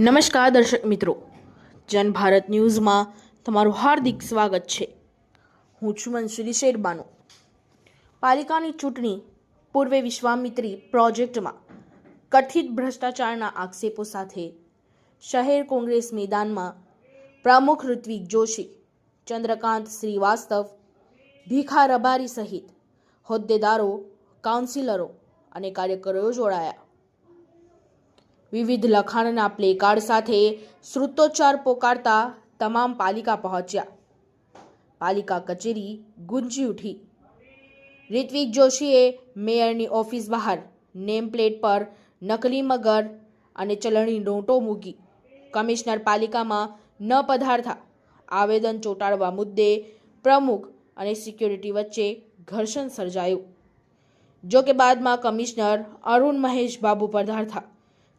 નમસ્કાર દર્શક મિત્રો. જન ભારત ન્યૂઝમાં તમારું હાર્દિક સ્વાગત છે. હું છું મનસુરી શેરબાનો. પાલિકાની ચૂંટણી પૂર્વે વિશ્વામિત્રી પ્રોજેક્ટમાં કથિત ભ્રષ્ટાચારના આક્ષેપો સાથે શહેર કોંગ્રેસ મેદાનમાં પ્રમુખ ઋત્વિક જોશી, ચંદ્રકાંત શ્રીવાસ્તવ, ભીખા રબારી સહિત હોદ્દેદારો, કાઉન્સિલરો અને કાર્યકરો જોડાયા. વિવિધ લખાણના પ્લેકાર્ડ સાથે શ્રુતોચ્ચાર પોકારતા તમામ પાલિકા પહોંચ્યા. પાલિકા કચેરી ગુંજી ઉઠી. રિત્વિક જોશીએ મેયરની ઓફિસ બહાર નેમ પ્લેટ પર નકલી મગર અને ચલણી નોટો મૂકી. કમિશનર પાલિકામાં ન પધારતા. આવેદન ચોંટાડવા મુદ્દે પ્રમુખ અને સિક્યુરિટી વચ્ચે ઘર્ષણ સર્જાયું. જો કે બાદમાં કમિશનર અરુણ મહેશ બાબુ પધારતા.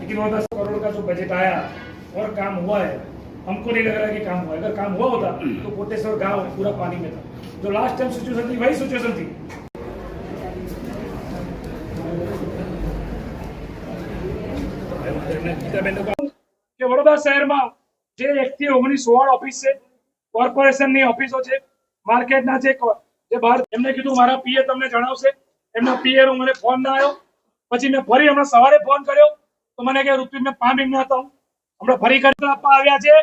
लेकिन वो दस करोड़ का जो बजट आया और काम हुआ है हमको नहीं लग रहा कि काम हुआ है अगर काम हुआ होता तो कोटेश्वर गांव पूरा पानी में था जो लास्ट टाइम सिचुएशन थी वही सिचुएशन थी ગીતાબેનને કહું કે વડોદરા શહેરમાં જે એકથી ઓગણીસ વોર્ડ ઓફિસ છે કોર્પોરેશનની ઓફિસો છે માર્કેટના જે કો- જે બહાર એમને કીધું મારા પીએ તમને જણાવશે એમના પીએ નો મને ફોન ના આવ્યો પછી મેં ફરી હમણાં સવારે ફોન કર્યો તો મને કે રૂપિયા મેં પાંચ મિનિટ હતા હું હમણાં ફરી કરી આપવા આવ્યા છે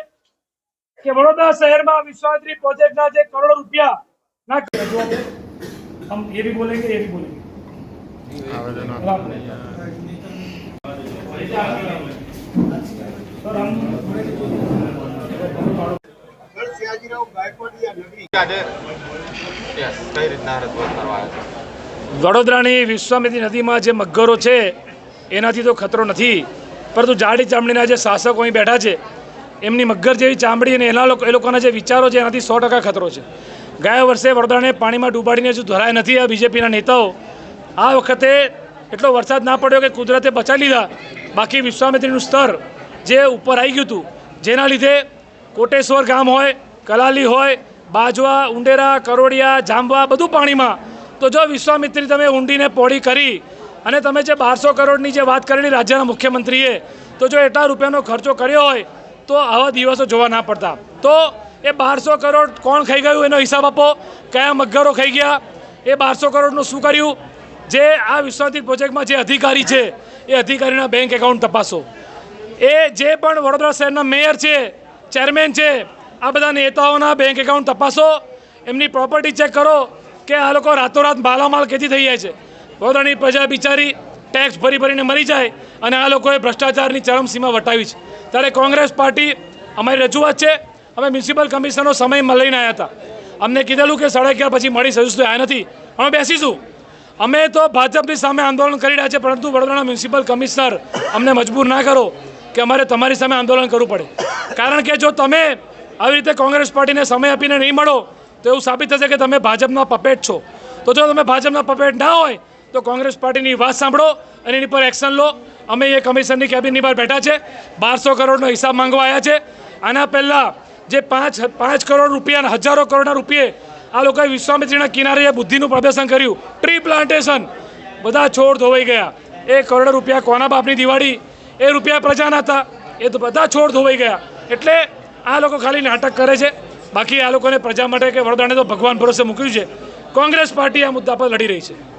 કે વડોદરા શહેરમાં વિશ્વામિત્રી પ્રોજેક્ટના જે કરોડો રૂપિયા ના हम ये भी बोलेंगे ये भी बोलेंगे सर हम સર સયાજીરાવ ગાયકવાડ યા નગરી આજે યસ કઈ રીતના રજૂઆત કરવા આવ્યા છો વડોદરાની વિશ્વામિત્રી નદીમાં જે મગરો છે એનાથી તો ખતરો નથી. પરંતુ જાડી ચામડીના જે શાસકો અહીં બેઠા છે, એમની મગર જેવી ચામડી અને એના લોકો એ લોકોના જે વિચારો છે, એનાથી સો ટકા ખતરો છે. ગયા વર્ષે વડોદરાને પાણીમાં ડૂબાડીને હજુ ધરાય નથી આ બીજેપીના નેતાઓ, આ વખતે એટલો વરસાદ ના પડ્યો કે કુદરતે બચાવી લીધા. બાકી વિશ્વામિત્રીનું સ્તર જે ઉપર આવી ગયું હતું, જેના લીધે કોટેશ્વર ગામ હોય, કલાલી હોય, બાજવા, ઉંડેરા, કરોડિયા, જાંબવા બધું પાણીમાં. તો જો વિશ્વામિત્રી તમે ઊંડીને પોળી કરી અને તમે જે બારસો કરોડની જે વાત કરેલી રાજ્યના મુખ્યમંત્રીએ, તો જો એટલા રૂપિયાનો ખર્ચો કર્યો હોય, તો આવા દિવસો જોવા ના પડતા. તો એ બારસો કરોડ કોણ ખાઈ ગયું? એનો હિસાબ આપો. કયા મગરો ખાઈ ગયા? એ બારસો કરોડનું શું કર્યું? જે આ વિશ્વામિત્રી પ્રોજેક્ટમાં જે અધિકારી છે, એ અધિકારીના બેંક એકાઉન્ટ તપાસો. એ જે પણ વડોદરા શહેરના મેયર છે, ચેરમેન છે, આ બધા નેતાઓના બેંક એકાઉન્ટ તપાસો. એમની પ્રોપર્ટી ચેક કરો કે આ લોકો રાતોરાત માલામાલ કેથી થઈ જાય છે. વડોદરાની પ્રજા બિચારી ટેક્સ ભરી ભરીને મરી જાય અને આ લોકોએ ભ્રષ્ટાચારની ચરમસીમા વટાવી છે. ત્યારે કોંગ્રેસ પાર્ટી અમારી રજૂઆત છે, અમે મ્યુનિસિપલ કમિશનરનો સમય લઈને આવ્યા હતા. અમને કીધેલું કે સાડા અગિયાર પછી મળી હજુ તો આવ્યા નથી. અમે બેસીશું. અમે તો ભાજપની સામે આંદોલન કરી રહ્યા છે, પરંતુ વડોદરાના મ્યુનિસિપલ કમિશનર અમને મજબૂર ના કરો કે અમારે તમારી સામે આંદોલન કરવું પડે. કારણ કે જો તમે આવી રીતે કોંગ્રેસ પાર્ટીને સમય આપીને નહીં મળો, તો એવું સાબિત થશે કે તમે ભાજપના પપેટ છો. તો જો તમે ભાજપના પપેટ ના હોય તો કોંગ્રેસ પાર્ટીની વાત સાંભળો અને એની પર એક્શન લો. અમે એ કમિશનની કેબિનની બહાર બેઠા છે. બારસો કરોડનો હિસાબ માંગવા આવ્યા છે. આના પહેલાં જે પાંચ પાંચ કરોડ રૂપિયા હજારો કરોડના રૂપિયે આ લોકોએ વિશ્વામિત્રીના કિનારે બુદ્ધિનું પ્રદર્શન કર્યું. Tree plantation. બધા છોડ ધોવાઈ ગયા. એ કરોડો રૂપિયા કોના બાપની દિવાળી? એ રૂપિયા પ્રજાના હતા. એ તો બધા છોડ ધોવાઈ ગયા. એટલે આ લોકો ખાલી નાટક કરે છે. બાકી આ લોકોને પ્રજા માટે કે વડોદરાને તો ભગવાન ભરોસે મૂક્યું છે. કોંગ્રેસ પાર્ટી આ મુદ્દા પર લડી રહી છે.